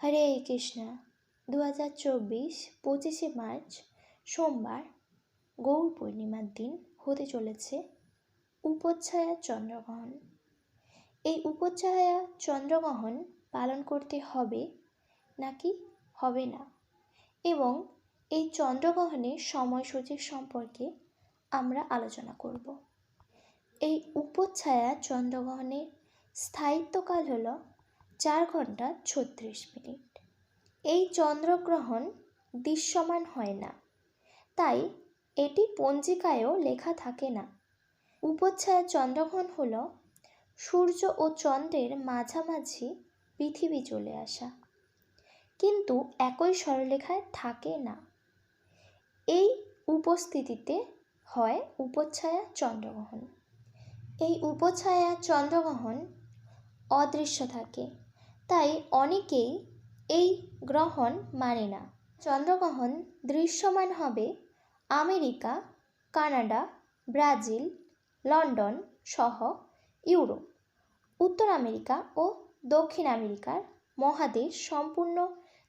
হরে কৃষ্ণ। দু হাজার চব্বিশ পঁচিশে মার্চ সোমবার গৌর পূর্ণিমার দিন হতে চলেছে উপচ্ছায়া চন্দ্রগ্রহণ। এই উপচ্ছায়া চন্দ্রগ্রহণ পালন করতে হবে নাকি হবে না? এবং এই চন্দ্রগ্রহণের সময়সূচি সম্পর্কে আমরা আলোচনা করব। এই উপচ্ছায়া চন্দ্রগ্রহণের স্থায়িত্বকাল হলো চার ঘণ্টা ছত্রিশ মিনিট। এই চন্দ্রগ্রহণ দৃশ্যমান হয় না। তাই এটি পঞ্জিকায়ও লেখা থাকে না। উপচ্ছায়া চন্দ্রগ্রহণ হল সূর্য ও চন্দ্রের মাঝামাঝি পৃথিবী চলে আসা। কিন্তু একই সরলরেখায় থাকে না। এই উপস্থিতিতে হয় উপচ্ছায়া চন্দ্রগ্রহণ। এই উপছায়া চন্দ্রগ্রহণ অদৃশ্য থাকে। তাই অনেকেই এই গ্রহণ মানে না। চন্দ্রগ্রহণ দৃশ্যমান হবে আমেরিকা, কানাডা, ব্রাজিল, লন্ডন সহ ইউরোপ। উত্তর আমেরিকা ও দক্ষিণ আমেরিকার মহাদেশ সম্পূর্ণ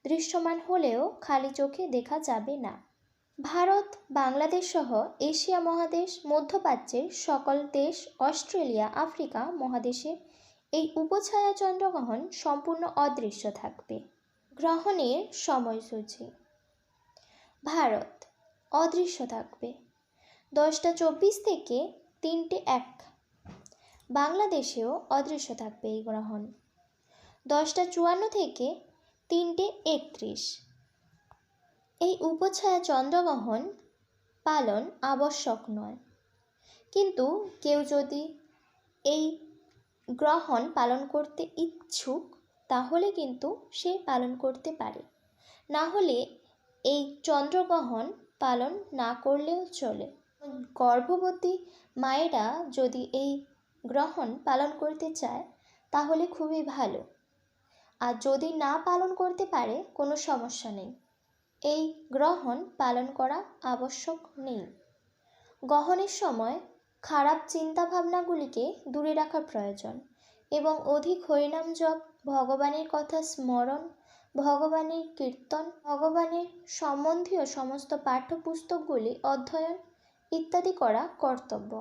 দৃশ্যমান হলেও খালি চোখে দেখা যাবে না। ভারত, বাংলাদেশ সহ এশিয়া মহাদেশ, মধ্যপ্রাচ্যের সকল দেশ, অস্ট্রেলিয়া, আফ্রিকা মহাদেশে এই উপছায়া চন্দ্রগ্রহণ সম্পূর্ণ অদৃশ্য থাকবে। গ্রহণের সময়সূচি। ভারত, অদৃশ্য থাকবে। দশটা চব্বিশ থেকে তিনটে এক। বাংলাদেশেও অদৃশ্য থাকবে এই গ্রহণ। দশটা চুয়ান্ন থেকে তিনটে একত্রিশ। এই উপছায়া চন্দ্রগ্রহণ পালন আবশ্যক নয়। কিন্তু কেউ যদি এই গ্রহণ পালন করতে ইচ্ছুক, তাহলে কিন্তু সে পালন করতে পারে। না হলে এই চন্দ্রগ্রহণ পালন না করলেও চলে। গর্ভবতী মায়েরা যদি এই গ্রহণ পালন করতে চায়, তাহলে খুবই ভালো। আর যদি না পালন করতে পারে, কোনো সমস্যা নেই। এই গ্রহণ পালন করা আবশ্যক নেই। গ্রহণের সময় খারাপ চিন্তাভাবনাগুলিকে দূরে রাখা প্রয়োজন এবং অধিক হরিনাম জপ ভগবানের কথা স্মরণ, ভগবানের কীর্তন, ভগবানের সম্বন্ধীয় সমস্ত পাঠ্যপুস্তকগুলি অধ্যয়ন ইত্যাদি করা কর্তব্য।